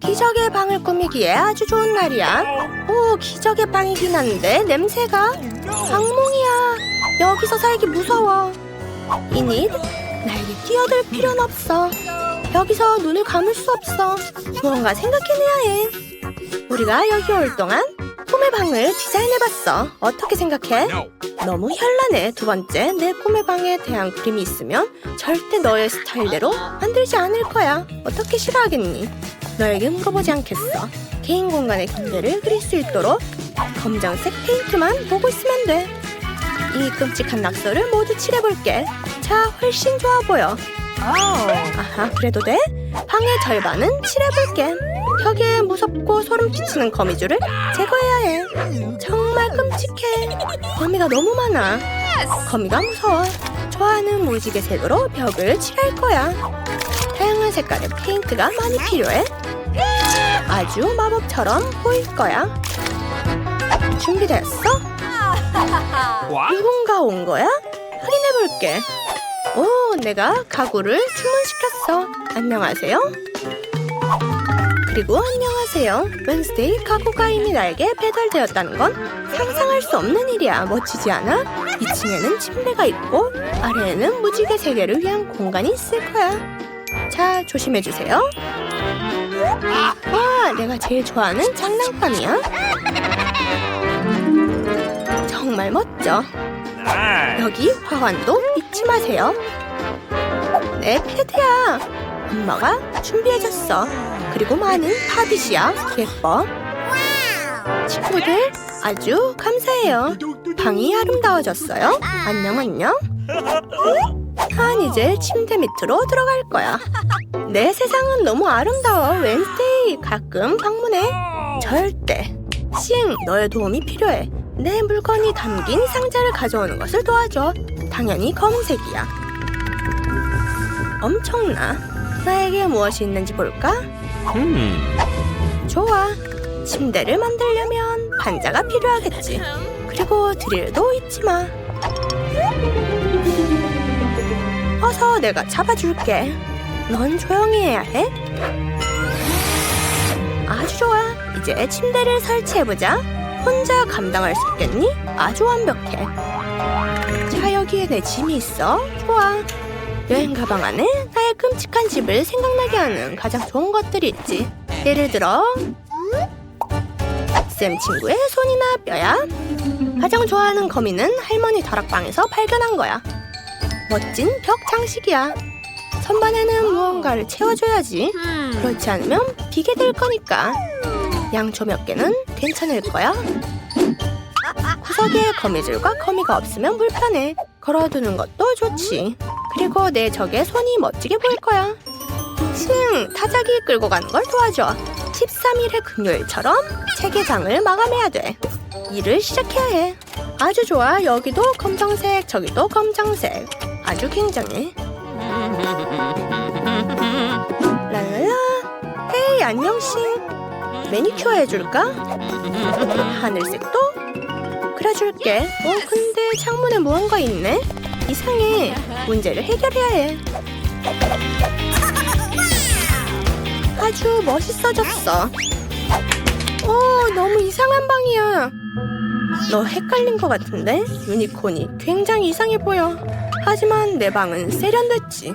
기적의 방을 꾸미기에 아주 좋은 날이야. 오, 기적의 방이긴 한데 냄새가 악몽이야. 여기서 살기 무서워. 이닛, 나에게 뛰어들 필요는 없어. 여기서 눈을 감을 수 없어. 무언가 생각해내야 해. 우리가 여기 올 동안 꿈의 방을 디자인해봤어. 어떻게 생각해? 너무 현란해. 두 번째, 내 꿈의 방에 대한 그림이 있으면 절대 너의 스타일대로 만들지 않을 거야. 어떻게 싫어하겠니? 너에게 물어보지 않겠어. 개인 공간의 경계를 그릴 수 있도록 검정색 페인트만 보고 있으면 돼. 이 끔찍한 낙서를 모두 칠해볼게. 자, 훨씬 좋아 보여. 아하, 그래도 돼? 방의 절반은 칠해볼게. 벽에 무섭고 소름 끼치는 거미줄을 제거해야 해. 정말 끔찍해. 거미가 너무 많아. 거미가 무서워. 좋아하는 무지개 색으로 벽을 칠할 거야. 다양한 색깔의 페인트가 많이 필요해. 아주 마법처럼 보일 거야. 준비됐어? 누군가 온 거야? 확인해 볼게. 오, 내가 가구를 주문시켰어. 안녕하세요. 그리고 안녕하세요. 웬스데이 가구가 이미 나에게 배달되었다는 건 상상할 수 없는 일이야. 멋지지 않아? 2층에는 침대가 있고 아래에는 무지개 세계를 위한 공간이 있을 거야. 자, 조심해 주세요. 와, 내가 제일 좋아하는 장난감이야. 정말 멋져. 여기 화환도 잊지 마세요. 내 패드야. 엄마가 준비해줬어. 그리고 많은 팝잇이야. 예뻐. 친구들 아주 감사해요. 방이 아름다워졌어요. 안녕 안녕. 난 이제 침대 밑으로 들어갈 거야. 내 세상은 너무 아름다워. 웬스데이 가끔 방문해. 절대. 싱 너의 도움이 필요해. 내 물건이 담긴 상자를 가져오는 것을 도와줘. 당연히 검은색이야. 엄청나. 나에게 무엇이 있는지 볼까? 좋아. 침대를 만들려면 반자가 필요하겠지. 그리고 드릴도 잊지 마. 어서 내가 잡아줄게. 넌 조용히 해야 해. 아주 좋아. 이제 침대를 설치해보자. 혼자 감당할 수 있겠니? 아주 완벽해. 자, 여기에 내 짐이 있어. 좋아. 여행 가방 안에 나의 끔찍한 집을 생각나게 하는 가장 좋은 것들이 있지. 예를 들어, 쌤 친구의 손이나 뼈야. 가장 좋아하는 거미는 할머니 다락방에서 발견한 거야. 멋진 벽 장식이야. 선반에는 무언가를 채워줘야지. 그렇지 않으면 비게 될 거니까. 양초 몇 개는 괜찮을 거야. 구석에 거미줄과 거미가 없으면 불편해. 걸어두는 것도 좋지. 그리고 내 적의 손이 멋지게 보일 거야. 층, 타자기 끌고 가는 걸 도와줘. 13일의 금요일처럼 체계장을 마감해야 돼. 일을 시작해야 해. 아주 좋아. 여기도 검정색, 저기도 검정색. 아주 굉장해. 랄랄라. 헤이, 안녕 씨. 매니큐어 해줄까? 하늘색도? 그려줄게. 어, 근데 창문에 무언가 있네? 이상해. 문제를 해결해야 해. 아주 멋있어졌어. 오, 너무 이상한 방이야. 너 헷갈린 것 같은데? 유니콘이 굉장히 이상해 보여. 하지만 내 방은 세련됐지.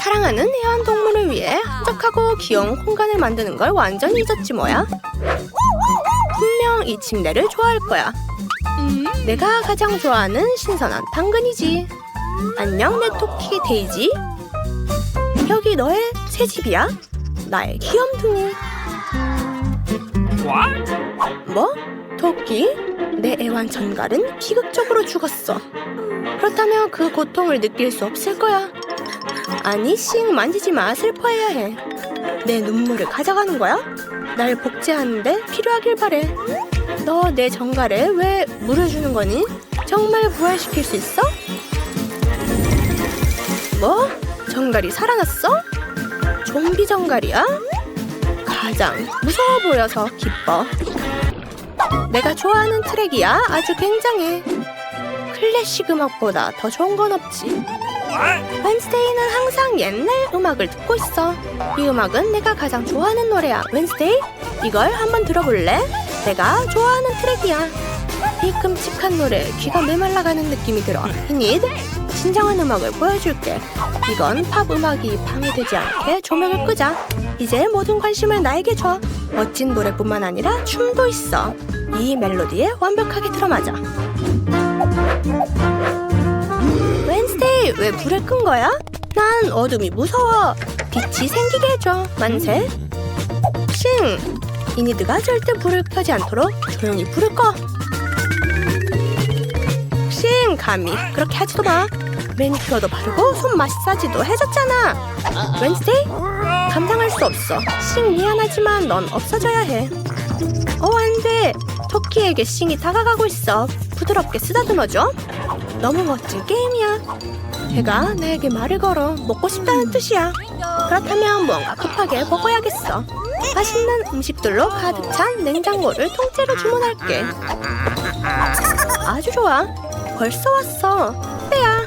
사랑하는 애완동물을 위해 한적하고 귀여운 공간을 만드는 걸 완전히 잊었지 뭐야. 분명 이 침대를 좋아할 거야. 내가 가장 좋아하는 신선한 당근이지. 안녕 내 토끼 데이지. 여기 너의 새 집이야? 나의 귀염둥이. 뭐? 토끼? 내 애완 전갈은 비극적으로 죽었어. 그렇다면 그 고통을 느낄 수 없을 거야. 아니, 씩 만지지 마. 슬퍼해야 해. 내 눈물을 가져가는 거야? 날 복제하는데 필요하길 바래. 너내 정갈에 왜 물을 주는 거니? 정말 부활시킬 수 있어? 뭐? 정갈이 살아났어? 좀비 정갈이야? 가장 무서워 보여서 기뻐. 내가 좋아하는 트랙이야. 아주 굉장해. 클래식 음악보다 더 좋은 건 없지. 웬스데이는 항상 옛날 음악을 듣고 있어. 이 음악은 내가 가장 좋아하는 노래야. 웬스데이, 이걸 한번 들어볼래? 내가 좋아하는 트랙이야. 이 끔찍한 노래 귀가 메말라가는 느낌이 들어. 이니드, 진정한 음악을 보여줄게. 이건 팝 음악이 방해되지 않게 조명을 끄자. 이제 모든 관심을 나에게 줘. 멋진 노래뿐만 아니라 춤도 있어. 이 멜로디에 완벽하게 들어맞아. 웬스데이 왜 불을 끈 거야? 난 어둠이 무서워. 빛이 생기게 해줘. 만세. 싱. 이니드가 절대 불을 켜지 않도록 조용히 불을 꺼. 싱 감히 그렇게 하지도 마. 매니큐어도 바르고 손 마사지도 해줬잖아. 웬스데이? 감당할 수 없어. 싱 미안하지만 넌 없어져야 해. 어 안돼. 토끼에게 싱이 다가가고 있어. 부드럽게 쓰다듬어줘. 너무 멋진 게임이야. 해가 나에게 말을 걸어 먹고 싶다는 뜻이야. 그렇다면 뭔가 급하게 먹어야겠어. 맛있는 음식들로 가득 찬 냉장고를 통째로 주문할게. 아주 좋아. 벌써 왔어. 빼야.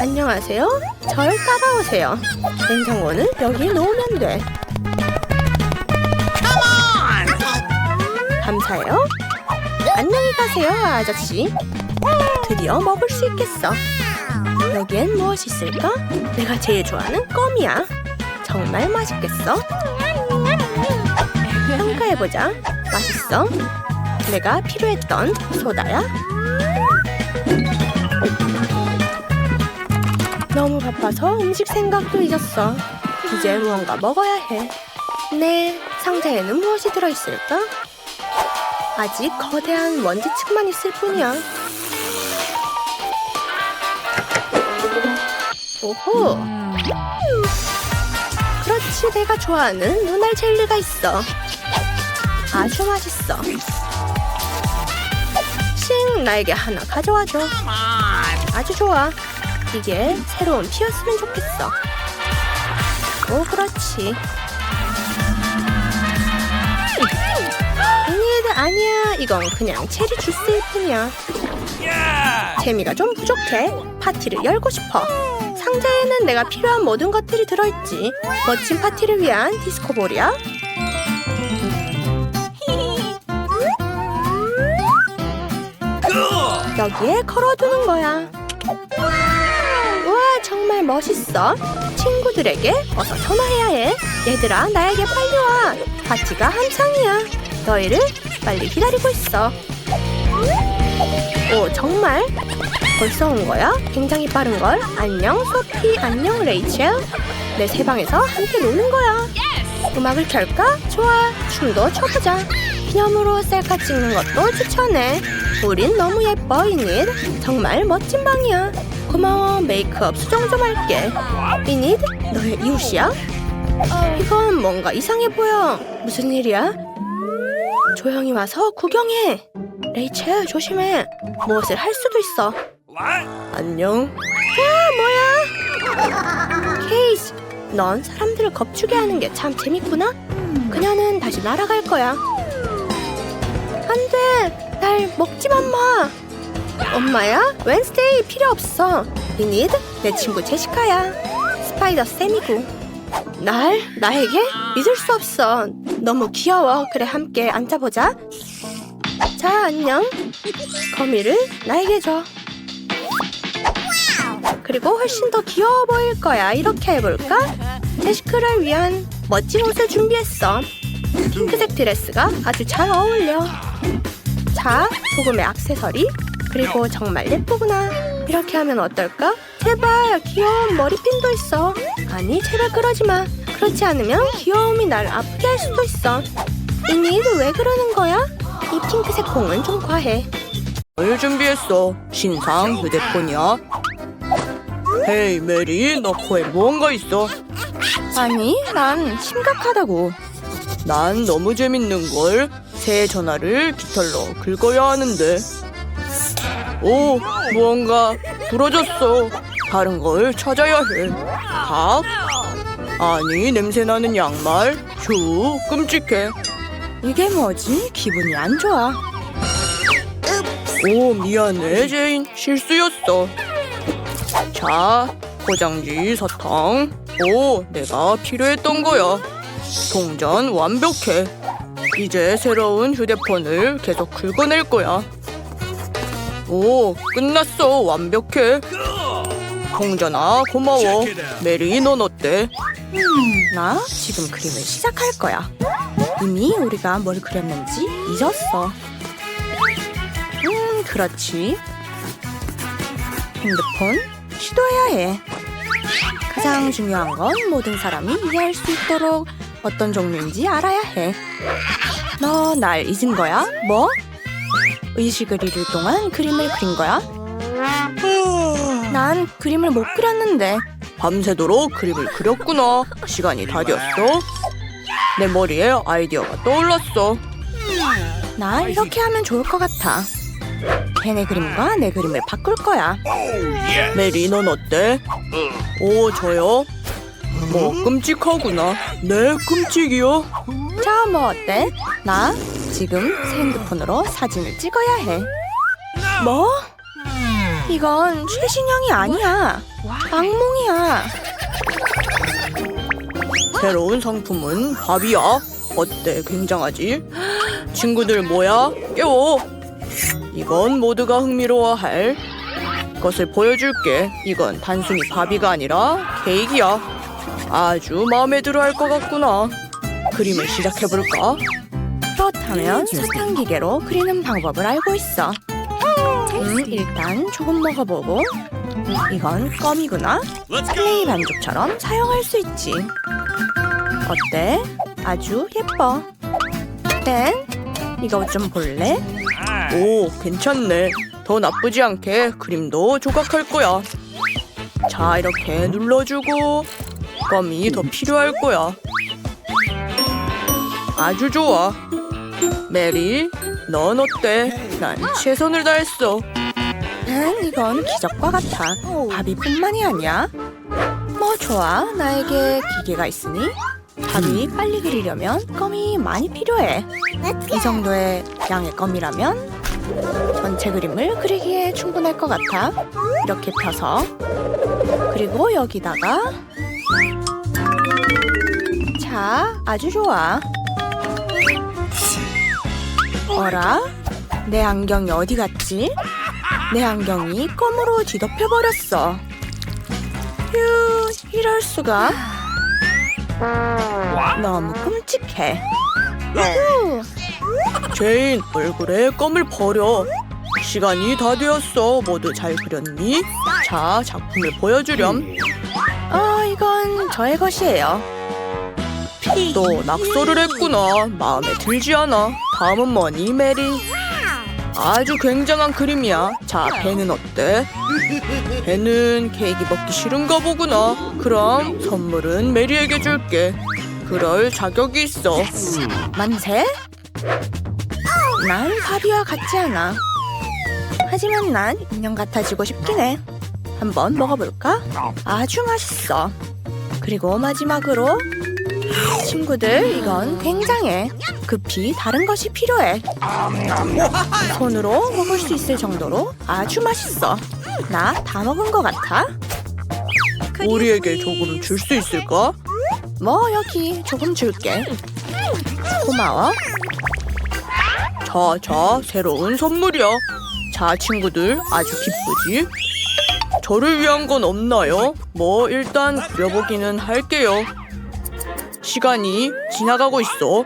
안녕하세요. 절 따라오세요. 냉장고는 여기 놓으면 돼. 감사해요. 안녕히 가세요, 아저씨. 드디어 먹을 수 있겠어. 여기엔 무엇이 있을까? 내가 제일 좋아하는 껌이야. 정말 맛있겠어? 평가해보자. 맛있어? 내가 필요했던 소다야? 너무 바빠서 음식 생각도 잊었어. 이제 무언가 먹어야 해. 네, 상자에는 무엇이 들어있을까? 아직 거대한 먼지층만 있을 뿐이야. 오호. 그렇지, 내가 좋아하는 눈알 젤리가 있어. 아주 맛있어. 싱, 나에게 하나 가져와줘. 아주 좋아. 이게 새로운 피였으면 좋겠어. 오, 그렇지. 아니, 아니야. 이건 그냥 체리 주스일 뿐이야. 재미가 좀 부족해. 파티를 열고 싶어. 상자에는 내가 필요한 모든 것들이 들어있지. 멋진 파티를 위한 디스코볼이야. 여기에 걸어두는 거야. 정말 멋있어. 친구들에게 어서 전화해야 해. 얘들아, 나에게 빨리 와. 파티가 한창이야. 너희를 빨리 기다리고 있어. 오, 정말? 벌써 온 거야? 굉장히 빠른 걸. 안녕, 소피. 안녕, 레이첼. 내새 방에서 함께 노는 거야. 음악을 켤까? 좋아. 춤도 춰보자. 기념으로 셀카 찍는 것도 추천해. 우린 너무 예뻐, 이닛. 정말 멋진 방이야. 고마워. 메이크업 수정 좀 할게. 이닛, 너의 이웃이야? 이건 뭔가 이상해 보여. 무슨 일이야? 조용히 와서 구경해. 레이첼 조심해. 무엇을 할 수도 있어. 안녕. 와 뭐야? 케이스, 넌 사람들을 겁주게 하는 게 참 재밌구나. 그녀는 다시 날아갈 거야. 안돼, 날 먹지만 마. 엄마야? 웬스데이 필요 없어. 이니드 내 친구 제시카야. 스파이더 쌤이고. 날 나에게 믿을 수 없어. 너무 귀여워. 그래 함께 앉아보자. 자 안녕. 거미를 나에게 줘. 그리고 훨씬 더 귀여워 보일 거야. 이렇게 해볼까? 제시카를 위한 멋진 옷을 준비했어. 핑크색 드레스가 아주 잘 어울려. 자, 조금의 액세서리. 그리고 정말 예쁘구나. 이렇게 하면 어떨까? 제발 귀여운 머리핀도 있어. 아니 제발 그러지 마. 그렇지 않으면 귀여움이 날 아프게 할 수도 있어. 이니도 왜 그러는 거야? 이 핑크색 공은 좀 과해. 뭘 준비했어? 신상 휴대폰이야? 헤이 메리 너 코에 뭔가 있어? 아니 난 심각하다고. 난 너무 재밌는 걸. 새 전화를 깃털로 긁어야 하는데. 오 무언가 부러졌어. 다른 걸 찾아야 해. 각? 아니 냄새 나는 양말. 휴 끔찍해. 이게 뭐지? 기분이 안 좋아. 오 미안해 제인 실수였어. 자, 포장지, 사탕. 오, 내가 필요했던 거야. 동전 완벽해. 이제 새로운 휴대폰을 계속 긁어낼 거야. 오, 끝났어. 완벽해. 동전아, 고마워. 메리, 넌 어때? 나 지금 그림을 시작할 거야. 이미 우리가 뭘 그렸는지 잊었어. 음, 그렇지. 핸드폰 시도해야 해. 가장 중요한 건 모든 사람이 이해할 수 있도록 어떤 종류인지 알아야 해. 너 날 잊은 거야? 뭐? 의식을 잃을 동안 그림을 그린 거야? 난 그림을 못 그렸는데. 밤새도록 그림을 그렸구나. 시간이 다 되었어. 내 머리에 아이디어가 떠올랐어. 나 이렇게 하면 좋을 것 같아. 걔네 그림과 내 그림을 바꿀 거야. 메리, 넌 어때? 오, 저요? 뭐, 끔찍하구나. 네, 끔찍이요. 자, 뭐 어때? 나 지금 새 핸드폰으로 사진을 찍어야 해. 뭐? 이건 최신형이 아니야. 악몽이야. 새로운 상품은 밥이야. 어때, 굉장하지? 친구들 뭐야? 깨워. 이건 모두가 흥미로워할 것을 보여줄게. 이건 단순히 밥이가 아니라 케이크야. 아주 마음에 들어 할 것 같구나. 그림을 시작해볼까? 그렇다면 사탕 기계로 그리는 방법을 알고 있어. 음, 일단 조금 먹어보고. 이건 껌이구나. 플레이 반죽처럼 사용할 수 있지. 어때? 아주 예뻐. 땐 이거 좀 볼래? 오, 괜찮네. 더 나쁘지 않게 그림도 조각할 거야. 자, 이렇게 눌러주고 껌이 더 필요할 거야. 아주 좋아. 메리, 넌 어때? 난 최선을 다했어. 난 이건 기적과 같아. 바비뿐만이 아니야. 뭐 좋아, 나에게 기계가 있으니 바비 빨리 그리려면 껌이 많이 필요해. 이 정도의 양의 껌이라면 전체 그림을 그리기에 충분할 것 같아. 이렇게 펴서 그리고 여기다가 자, 아주 좋아. 어라? 내 안경이 어디 갔지? 내 안경이 껌으로 뒤덮여 버렸어. 휴, 이럴 수가. 너무 끔찍해. 휴, 제인, 얼굴에 껌을 버려. 시간이 다 되었어. 모두 잘 그렸니? 자, 작품을 보여주렴. 어, 이건 저의 것이에요. 또 낙서를 했구나. 마음에 들지 않아. 다음은 뭐니, 메리? 아주 굉장한 그림이야. 자, 배는 어때? 배는 케이크 먹기 싫은가 보구나. 그럼 선물은 메리에게 줄게. 그럴 자격이 있어. 만세? 난 바비와 같지 않아. 하지만 난 인형 같아지고 싶긴 해. 한번 먹어볼까? 아주 맛있어. 그리고 마지막으로 친구들 이건 굉장해. 급히 다른 것이 필요해. 손으로 먹을 수 있을 정도로 아주 맛있어. 나 다 먹은 것 같아. 우리에게 조금 줄 수 있을까? 뭐 여기 조금 줄게. 고마워. 자, 자, 새로운 선물이야. 자, 친구들, 아주 기쁘지? 저를 위한 건 없나요? 뭐, 일단 그려보기는 할게요. 시간이 지나가고 있어.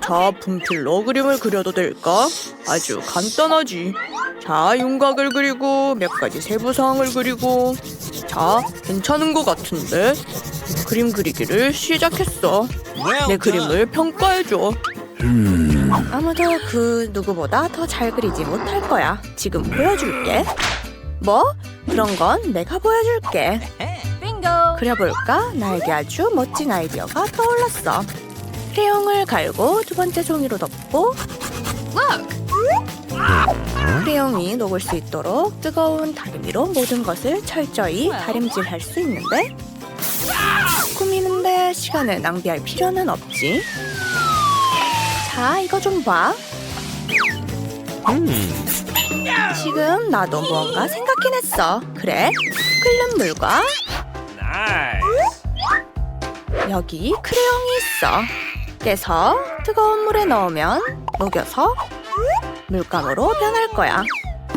자, 분필로 그림을 그려도 될까? 아주 간단하지. 자, 윤곽을 그리고 몇 가지 세부 사항을 그리고 자, 괜찮은 것 같은데? 그림 그리기를 시작했어. 내 그림을 평가해줘. 아무도 그 누구보다 더 잘 그리지 못할 거야. 지금 보여줄게. 뭐? 그런 건 내가 보여줄게. 그려볼까? 나에게 아주 멋진 아이디어가 떠올랐어. 크레용을 갈고 두 번째 종이로 덮고 크레용이 녹을 수 있도록 뜨거운 다리미로 모든 것을 철저히 다림질할 수 있는데 꾸미는데 시간을 낭비할 필요는 없지. 자, 이거 좀 봐. 지금 나도 무언가 생각해냈어. 그래, 끓는 물과 여기 크레용이 있어. 깨서 뜨거운 물에 넣으면 녹여서 물감으로 변할 거야.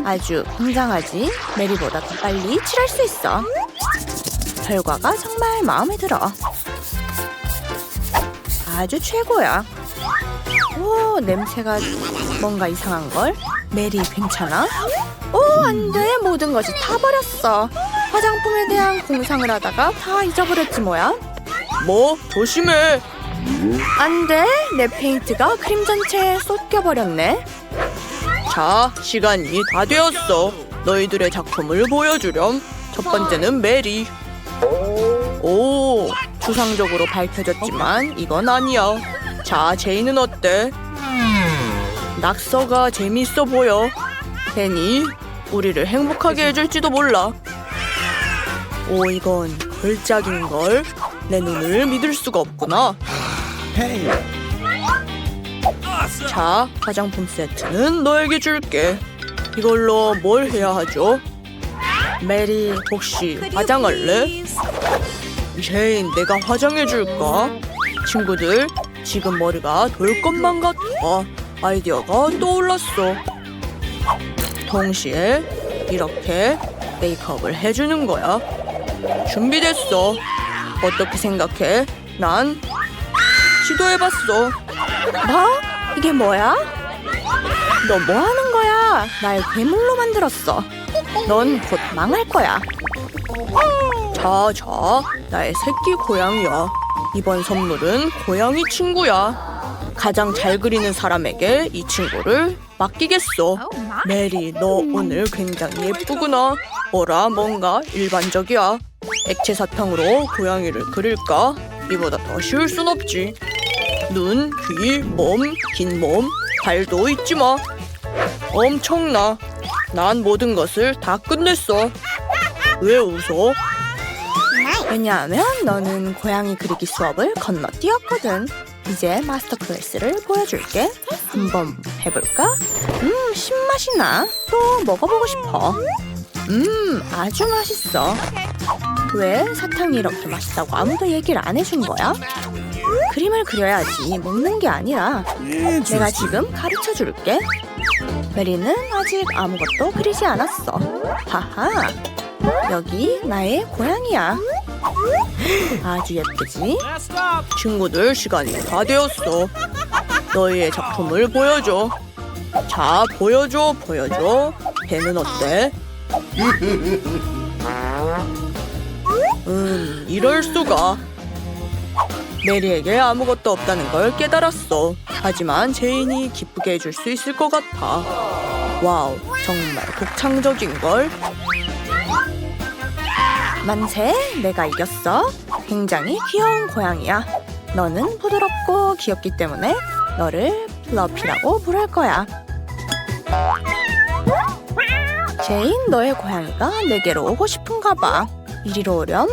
아주 굉장하지? 메리보다 더 빨리 칠할 수 있어. 결과가 정말 마음에 들어. 아주 최고야. 오, 냄새가 뭔가 이상한 걸. 메리 괜찮아? 오, 안 돼. 모든 것이 타버렸어. 화장품에 대한 공상을 하다가 다 잊어버렸지 뭐야. 뭐 조심해. 안 돼. 내 페인트가 크림 전체에 쏟겨버렸네. 자, 시간이 다 되었어. 너희들의 작품을 보여주렴. 첫 번째는 메리. 오, 추상적으로 밝혀졌지만 이건 아니야. 자, 제이는 어때? 낙서가 재밌어 보여. 괜히 우리를 행복하게 해줄지도 몰라. 오, 이건 걸작인걸. 내 눈을 믿을 수가 없구나. 자, 화장품 세트는 너에게 줄게. 이걸로 뭘 해야 하죠? 메리, 혹시 화장할래? 제인, 내가 화장해 줄까? 친구들, 지금 머리가 돌 것만 같아. 아이디어가 떠올랐어. 동시에 이렇게 메이크업을 해주는 거야. 준비됐어. 어떻게 생각해? 난 시도해봤어. 뭐? 이게 뭐야? 너 뭐 하는 거야? 날 괴물로 만들었어. 넌 곧 망할 거야. 자, 자, 나의 새끼 고양이야. 이번 선물은 고양이 친구야. 가장 잘 그리는 사람에게 이 친구를 맡기겠어. 메리, 너 오늘 굉장히 예쁘구나. 어라, 뭔가 일반적이야. 액체 사탕으로 고양이를 그릴까? 이보다 더 쉬울 순 없지. 눈, 귀, 몸, 긴 몸, 발도 잊지 마. 엄청나. 난 모든 것을 다 끝냈어. 왜 웃어? 왜냐하면 너는 고양이 그리기 수업을 건너뛰었거든. 이제 마스터 클래스를 보여줄게. 한번 해볼까? 음, 신맛이 나. 또 먹어보고 싶어. 음, 아주 맛있어. 왜 사탕이 이렇게 맛있다고 아무도 얘기를 안 해준 거야? 그림을 그려야지 먹는 게 아니라 내가 지금 가르쳐 줄게. 메리는 아직 아무것도 그리지 않았어. 하하. 여기 나의 고양이야. 아주 예쁘지? 친구들 시간이 다 되었어. 너희의 작품을 보여줘. 자, 보여줘, 보여줘. 배는 어때? 음, 이럴 수가. 메리에게 아무것도 없다는 걸 깨달았어. 하지만 제인이 기쁘게 해줄 수 있을 것 같아. 와우, 정말 독창적인 걸. 만세, 내가 이겼어. 굉장히 귀여운 고양이야. 너는 부드럽고 귀엽기 때문에 너를 플러피라고 부를 거야. 제인, 너의 고양이가 내게로 오고 싶은가 봐. 이리로 오렴.